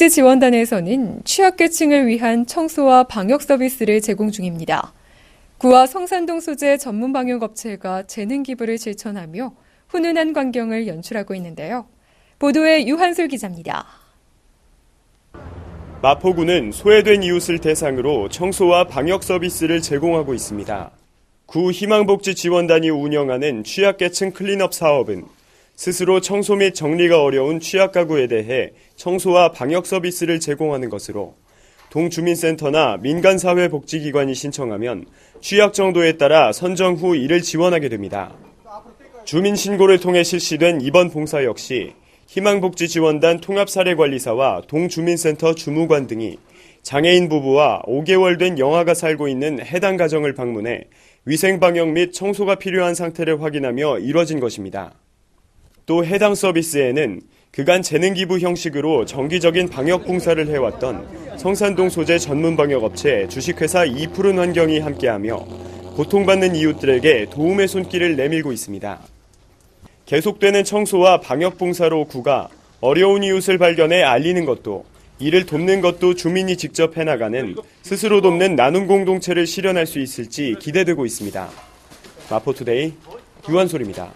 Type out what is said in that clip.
복지지원단에서는 취약계층을 위한 청소와 방역 서비스를 제공 중입니다. 구와 성산동 소재 전문 방역업체가 재능 기부를 실천하며 훈훈한 광경을 연출하고 있는데요. 보도에 유한솔 기자입니다. 마포구는 소외된 이웃을 대상으로 청소와 방역 서비스를 제공하고 있습니다. 구 희망복지지원단이 운영하는 취약계층 클린업 사업은 스스로 청소 및 정리가 어려운 취약 가구에 대해 청소와 방역 서비스를 제공하는 것으로 동주민센터나 민간사회복지기관이 신청하면 취약 정도에 따라 선정 후 이를 지원하게 됩니다. 주민 신고를 통해 실시된 이번 봉사 역시 희망복지지원단 통합사례관리사와 동주민센터 주무관 등이 장애인 부부와 5개월 된 영아가 살고 있는 해당 가정을 방문해 위생 방역 및 청소가 필요한 상태를 확인하며 이뤄진 것입니다. 또 해당 서비스에는 그간 재능 기부 형식으로 정기적인 방역 봉사를 해왔던 성산동 소재 전문 방역 업체 주식회사 이푸른 환경이 함께하며 고통받는 이웃들에게 도움의 손길을 내밀고 있습니다. 계속되는 청소와 방역 봉사로 구가 어려운 이웃을 발견해 알리는 것도 이를 돕는 것도 주민이 직접 해나가는 스스로 돕는 나눔 공동체를 실현할 수 있을지 기대되고 있습니다. 마포투데이 유한솔입니다.